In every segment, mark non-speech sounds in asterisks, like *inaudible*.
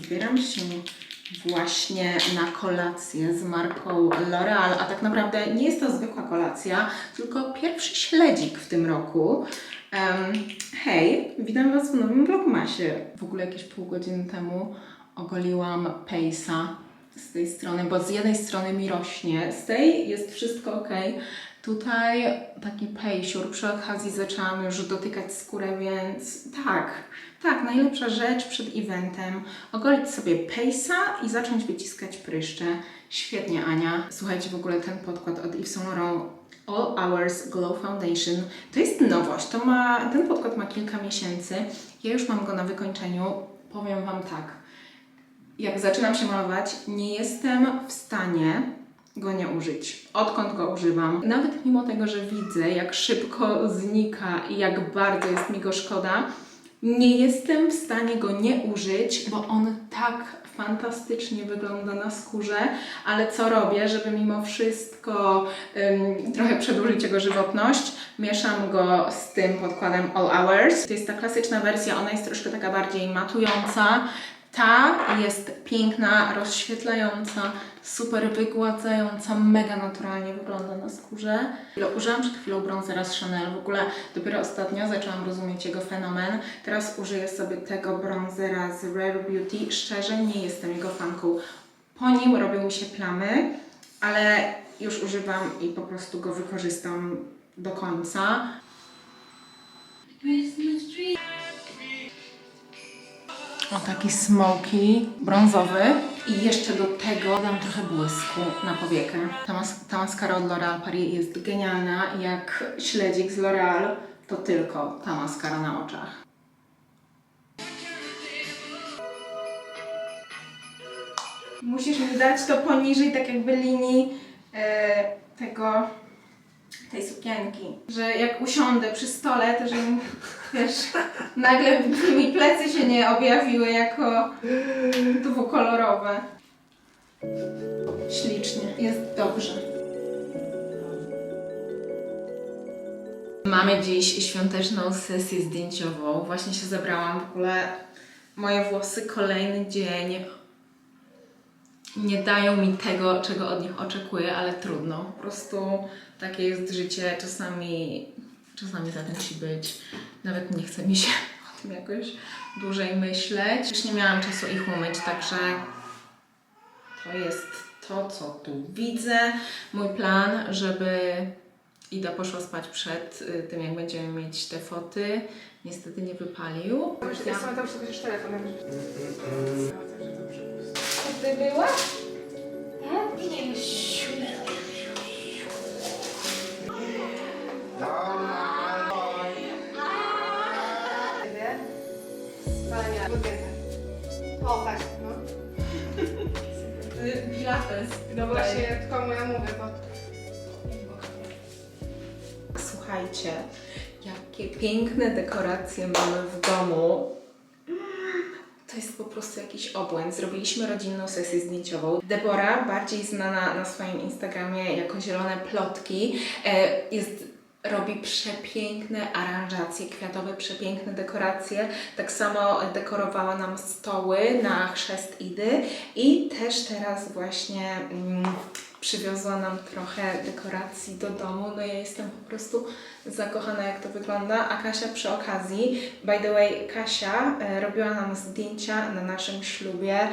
wybieram się właśnie na kolację z marką L'Oreal, a tak naprawdę nie jest to zwykła kolacja, tylko pierwszy śledzik w tym roku. Em, hej, witam Was w nowym vlogmasie. W ogóle jakieś pół godziny temu ogoliłam Pace'a z tej strony, bo z jednej strony mi rośnie, z tej jest wszystko ok. Tutaj taki pejsiur, przy okazji zaczęłam już dotykać skórę, więc tak, tak, najlepsza rzecz przed eventem. Ogolić sobie pejsa i zacząć wyciskać pryszcze. Świetnie, Ania. Słuchajcie, w ogóle ten podkład od Yves Saint Laurent All Hours Glow Foundation to jest nowość. To ma, ten podkład ma kilka miesięcy. Ja już mam go na wykończeniu. Powiem Wam tak. Jak zaczynam się malować, nie jestem w stanie go nie użyć. Odkąd go używam, nawet mimo tego, że widzę, jak szybko znika i jak bardzo jest mi go szkoda, nie jestem w stanie go nie użyć, bo on tak fantastycznie wygląda na skórze, ale co robię, żeby mimo wszystko ym, trochę przedłużyć jego żywotność, mieszam go z tym podkładem All Hours. To jest ta klasyczna wersja, ona jest troszkę taka bardziej matująca, ta jest piękna, rozświetlająca, super wygładzająca, mega naturalnie wygląda na skórze. Użyłam przed chwilą bronzera z Chanel, w ogóle dopiero ostatnio zaczęłam rozumieć jego fenomen. Teraz użyję sobie tego bronzera z Rare Beauty. Szczerze nie jestem jego fanką. Po nim robią mi się plamy, ale już używam i po prostu go wykorzystam do końca. O taki smoky, brązowy. I jeszcze do tego dam trochę błysku na powiekę. Ta, mas- ta maskara od L'Oreal Paris jest genialna. Jak śledzik z L'Oreal, to tylko ta maskara na oczach. Musisz mi dać to poniżej tak jakby linii e, tego tej sukienki. Że jak usiądę przy stole, to żeby wiesz, nagle mi plecy się nie objawiły jako dwukolorowe. Ślicznie. Jest dobrze. Mamy dziś świąteczną sesję zdjęciową. Właśnie się zebrałam. W ogóle moje włosy kolejny dzień nie dają mi tego, czego od nich oczekuję, ale trudno. Po prostu takie jest życie. Czasami, czasami tak musi być. Nawet nie chce mi się *laughs* o tym jakoś dłużej myśleć. Już nie miałam czasu ich umyć, także to jest to, co tu widzę. Mój plan, żeby Ida poszła spać przed y, tym, jak będziemy mieć te foty. Niestety nie wypalił. Ja tam też telefon. Ty była? Spalania. Burgerka. O, tak, no. Pilates. No właśnie, tylko moja mówię, bo... Słuchajcie, jakie piękne dekoracje mamy w domu. Jest po prostu jakiś obłęd. Zrobiliśmy rodzinną sesję zdjęciową. Debora, bardziej znana na swoim Instagramie jako Zielone Plotki, e, jest robi przepiękne aranżacje kwiatowe, przepiękne dekoracje. Tak samo dekorowała nam stoły na chrzest Idy i też teraz właśnie mm, przywiozła nam trochę dekoracji do domu. No ja jestem po prostu zakochana jak to wygląda, a Kasia przy okazji, by the way, Kasia e, robiła nam zdjęcia na naszym ślubie.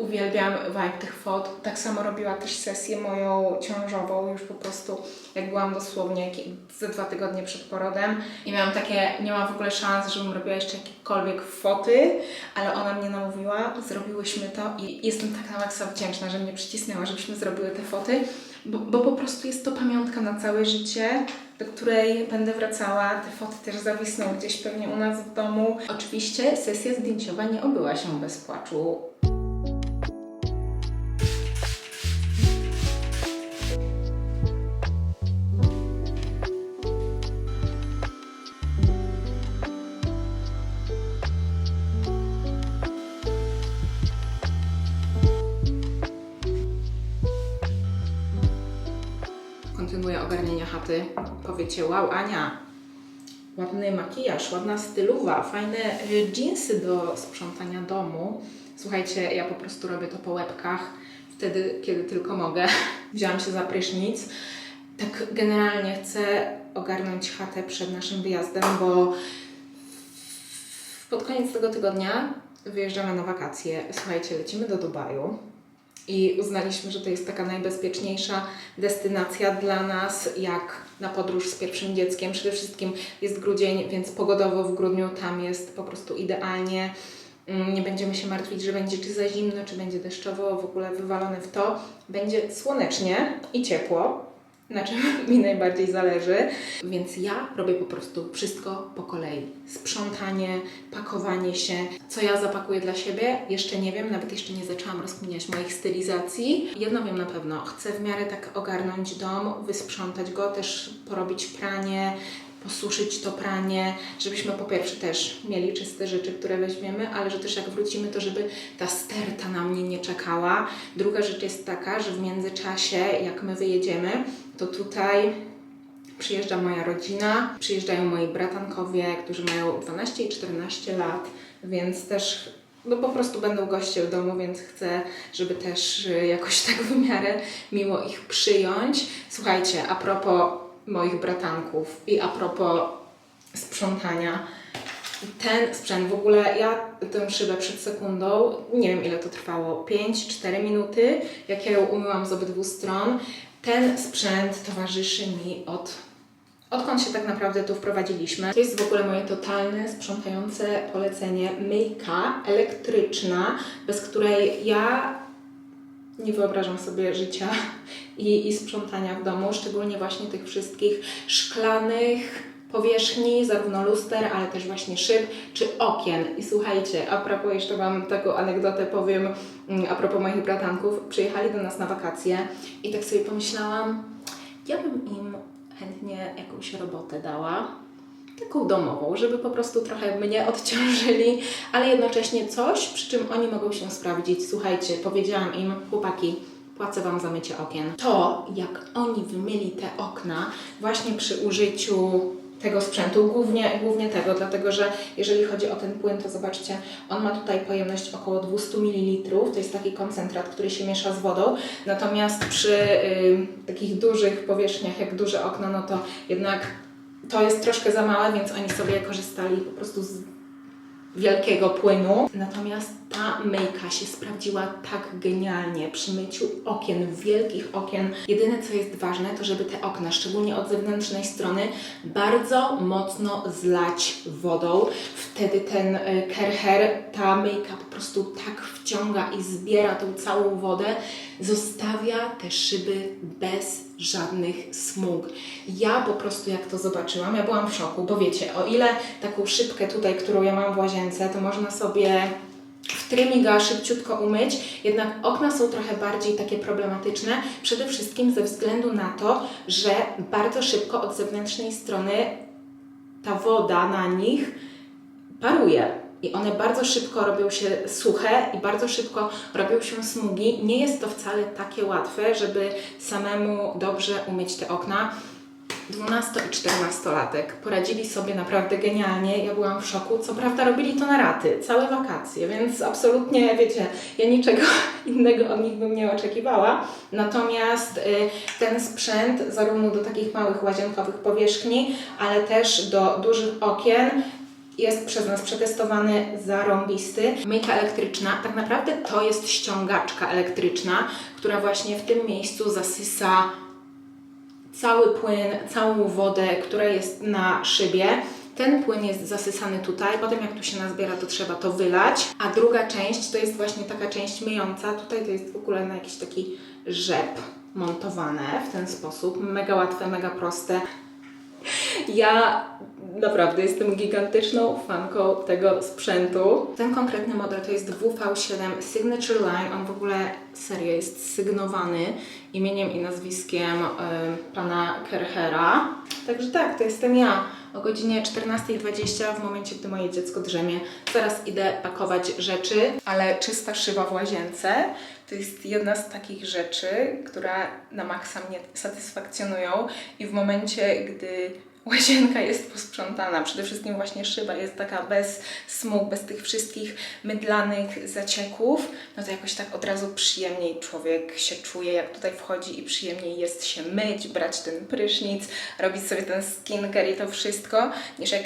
Uwielbiam vibe tych fot. Tak samo robiła też sesję moją ciążową, już po prostu jak byłam dosłownie ze dwa tygodnie przed porodem i miałam takie, nie mam w ogóle szans, żebym robiła jeszcze jakiekolwiek foty, ale ona mnie namówiła, zrobiłyśmy to i jestem tak na maksa wdzięczna, że mnie przycisnęła, żebyśmy zrobiły te foty, bo, bo po prostu jest to pamiątka na całe życie, do której będę wracała. Te foty też zawisną gdzieś pewnie u nas w domu. Oczywiście sesja zdjęciowa nie obyła się bez płaczu. Ogarnianie chaty. Powiecie, wow, Ania, ładny makijaż, ładna stylowa, fajne y, dżinsy do sprzątania domu. Słuchajcie, ja po prostu robię to po łebkach, wtedy, kiedy tylko mogę. *laughs* Wzięłam się za prysznic. Tak generalnie chcę ogarnąć chatę przed naszym wyjazdem, bo pod koniec tego tygodnia wyjeżdżamy na wakacje. Słuchajcie, lecimy do Dubaju i uznaliśmy, że to jest taka najbezpieczniejsza destynacja dla nas, jak na podróż z pierwszym dzieckiem. Przede wszystkim jest grudzień, więc pogodowo w grudniu tam jest po prostu idealnie. Mm, Nie będziemy się martwić, że będzie czy za zimno, czy będzie deszczowo, w ogóle wywalone w to. Będzie słonecznie i ciepło, na czym *laughs* mi najbardziej zależy. Więc ja robię po prostu wszystko po kolei. Sprzątanie, pakowanie się. Co ja zapakuję dla siebie? Jeszcze nie wiem, nawet jeszcze nie zaczęłam rozkminiać moich stylizacji. Jedno wiem na pewno, chcę w miarę tak ogarnąć dom, wysprzątać go, też porobić pranie, posuszyć to pranie, żebyśmy po pierwsze też mieli czyste rzeczy, które weźmiemy, ale że też jak wrócimy, to żeby ta sterta na mnie nie czekała. Druga rzecz jest taka, że w międzyczasie, jak my wyjedziemy, to tutaj przyjeżdża moja rodzina, przyjeżdżają moi bratankowie, którzy mają 12 i 14 lat, więc też no po prostu będą goście w domu, więc chcę, żeby też y, jakoś tak w miarę miło ich przyjąć. Słuchajcie, a propos moich bratanków i a propos sprzątania, ten sprzęt w ogóle, ja tę szybę przed sekundą, nie wiem ile to trwało, 5-4 minuty, jak ja ją umyłam z obydwu stron. Ten sprzęt towarzyszy mi od Odkąd się tak naprawdę tu wprowadziliśmy? To jest w ogóle moje totalne, sprzątające polecenie. Myjka elektryczna, bez której ja nie wyobrażam sobie życia i, i sprzątania w domu, szczególnie właśnie tych wszystkich szklanych powierzchni, zarówno luster, ale też właśnie szyb czy okien. I słuchajcie, a propos, jeszcze Wam taką anegdotę powiem, mm, a propos moich bratanków, przyjechali do nas na wakacje i tak sobie pomyślałam, ja bym im chętnie jakąś robotę dała, taką domową, żeby po prostu trochę mnie odciążyli, ale jednocześnie coś, przy czym oni mogą się sprawdzić. Słuchajcie, powiedziałam im, chłopaki, płacę Wam za mycie okien. To, jak oni wymyli te okna właśnie przy użyciu tego sprzętu, głównie, głównie tego, dlatego że jeżeli chodzi o ten płyn, to zobaczcie, on ma tutaj pojemność około 200 ml, to jest taki koncentrat, który się miesza z wodą, natomiast przy y, takich dużych powierzchniach, jak duże okna, no to jednak to jest troszkę za małe, więc oni sobie korzystali po prostu z wielkiego płynu. Natomiast ta myjka się sprawdziła tak genialnie przy myciu okien, wielkich okien. Jedyne co jest ważne, to żeby te okna, szczególnie od zewnętrznej strony, bardzo mocno zlać wodą. Wtedy ten y, kercher, ta myjka po prostu tak wciąga i zbiera tą całą wodę, zostawia te szyby bez żadnych smug. Ja po prostu jak to zobaczyłam, ja byłam w szoku, bo wiecie, o ile taką szybkę tutaj, którą ja mam w łazience, to można sobie w trymiga szybciutko umyć, jednak okna są trochę bardziej takie problematyczne, przede wszystkim ze względu na to, że bardzo szybko od zewnętrznej strony ta woda na nich paruje. I one bardzo szybko robią się suche i bardzo szybko robią się smugi. Nie jest to wcale takie łatwe, żeby samemu dobrze umyć te okna. 12 i 14 latek poradzili sobie naprawdę genialnie. Ja byłam w szoku. Co prawda robili to na raty, całe wakacje, więc absolutnie, wiecie, ja niczego *laughs* innego od nich bym nie oczekiwała. Natomiast y, ten sprzęt, zarówno do takich małych łazienkowych powierzchni, ale też do dużych okien, jest przez nas przetestowany, zarąbisty. Myjka elektryczna, tak naprawdę to jest ściągaczka elektryczna, która właśnie w tym miejscu zasysa cały płyn, całą wodę, która jest na szybie. Ten płyn jest zasysany tutaj, potem jak tu się nazbiera, to trzeba to wylać. A druga część to jest właśnie taka część myjąca. Tutaj to jest w ogóle na jakiś taki rzep montowane w ten sposób. Mega łatwe, mega proste. Ja naprawdę jestem gigantyczną fanką tego sprzętu. Ten konkretny model to jest WV7 Signature Line. On w ogóle serio jest sygnowany imieniem i nazwiskiem y, pana Kerchera. Także tak, to jestem ja. O godzinie 14.20 w momencie, gdy moje dziecko drzemie. Zaraz idę pakować rzeczy, ale czysta szyba w łazience to jest jedna z takich rzeczy, która na maksa mnie satysfakcjonują i w momencie, gdy Łazienka jest posprzątana. Przede wszystkim właśnie szyba jest taka bez smug, bez tych wszystkich mydlanych zacieków. No to jakoś tak od razu przyjemniej człowiek się czuje, jak tutaj wchodzi i przyjemniej jest się myć, brać ten prysznic, robić sobie ten skincare i to wszystko, niż jak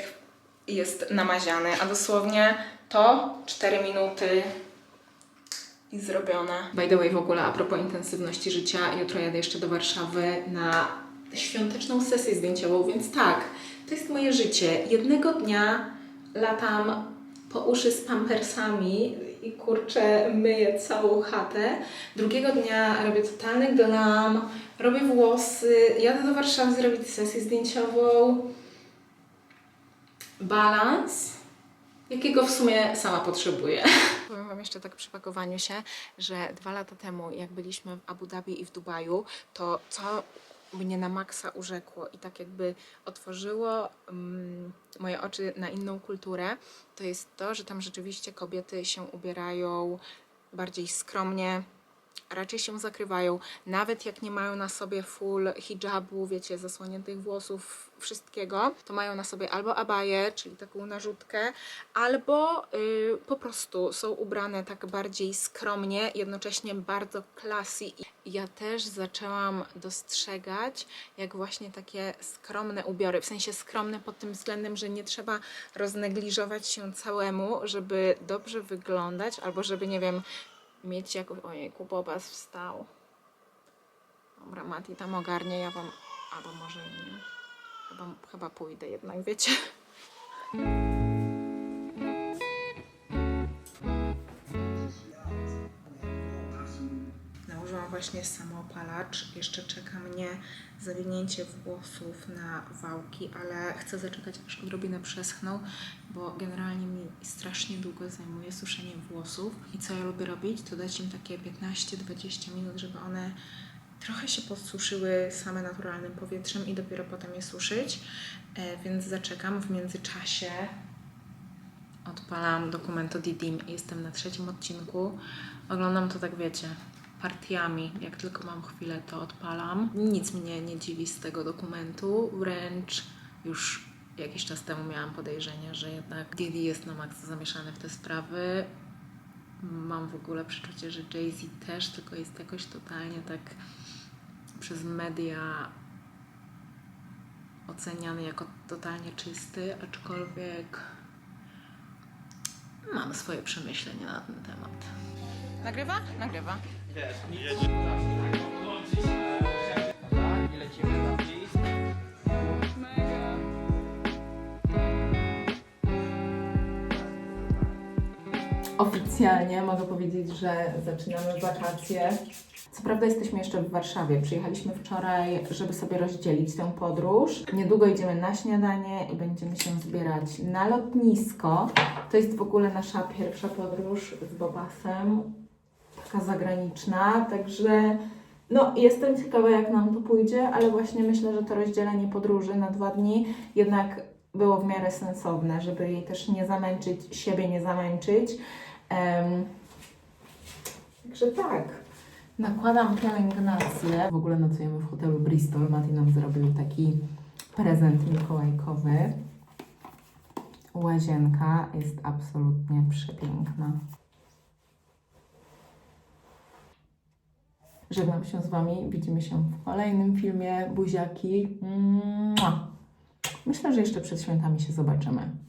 jest namaziany. A dosłownie to 4 minuty i zrobione. By the way, w ogóle a propos intensywności życia, jutro jadę jeszcze do Warszawy na świąteczną sesję zdjęciową, więc tak, to jest moje życie. Jednego dnia latam po uszy z pampersami i kurczę, myję całą chatę. Drugiego dnia robię totalny glam, robię włosy, jadę do Warszawy zrobić sesję zdjęciową. Balans, jakiego w sumie sama potrzebuję. *laughs* Powiem Wam jeszcze tak przy pakowaniu się, że dwa lata temu, jak byliśmy w Abu Dhabi i w Dubaju, to co mnie na maksa urzekło i tak jakby otworzyło mm, moje oczy na inną kulturę, to jest to, że tam rzeczywiście kobiety się ubierają bardziej skromnie, raczej się zakrywają, nawet jak nie mają na sobie full hijabu, wiecie, zasłoniętych włosów, wszystkiego, to mają na sobie albo abaję, czyli taką narzutkę, albo y, po prostu są ubrane tak bardziej skromnie, jednocześnie bardzo classy. Ja też zaczęłam dostrzegać, jak właśnie takie skromne ubiory, w sensie skromne pod tym względem, że nie trzeba roznegliżować się całemu, żeby dobrze wyglądać, albo żeby, nie wiem, mieć jakąś... Ojejku, Bobas wstał. Dobra, Mati tam ogarnie, ja wam... Albo może i nie. Chyba, chyba pójdę jednak, wiecie? Właśnie samoopalacz. Jeszcze czeka mnie zawinięcie włosów na wałki, ale chcę zaczekać aż odrobinę przeschną, bo generalnie mi strasznie długo zajmuje suszenie włosów. I co ja lubię robić, to dać im takie 15-20 minut, żeby one trochę się podsuszyły same naturalnym powietrzem i dopiero potem je suszyć. E, więc zaczekam w międzyczasie. Odpalam dokument o Didim. Jestem na trzecim odcinku. Oglądam to tak, wiecie, partiami. Jak tylko mam chwilę, to odpalam. Nic mnie nie dziwi z tego dokumentu. Wręcz już jakiś czas temu miałam podejrzenie, że jednak Didi jest na maksa zamieszany w te sprawy. Mam w ogóle przeczucie, że Jay-Z też, tylko jest jakoś totalnie tak przez media oceniany jako totalnie czysty, aczkolwiek mam swoje przemyślenia na ten temat. Nagrywa? Nagrywa. I lecimy na list. Oficjalnie mogę powiedzieć, że zaczynamy wakacje. Co prawda jesteśmy jeszcze w Warszawie. Przyjechaliśmy wczoraj, żeby sobie rozdzielić tę podróż. Niedługo idziemy na śniadanie i będziemy się zbierać na lotnisko. To jest w ogóle nasza pierwsza podróż z Bobasem. Taka zagraniczna, także no jestem ciekawa jak nam to pójdzie, ale właśnie myślę, że to rozdzielenie podróży na dwa dni jednak było w miarę sensowne, żeby jej też nie zamęczyć, siebie nie zamęczyć. Em, Także tak. Nakładam pielęgnację. W ogóle nocujemy w hotelu Bristol. Mati nam zrobił taki prezent mikołajkowy. Łazienka jest absolutnie przepiękna. Żegnam się z Wami. Widzimy się w kolejnym filmie. Buziaki. Myślę, że jeszcze przed świętami się zobaczymy.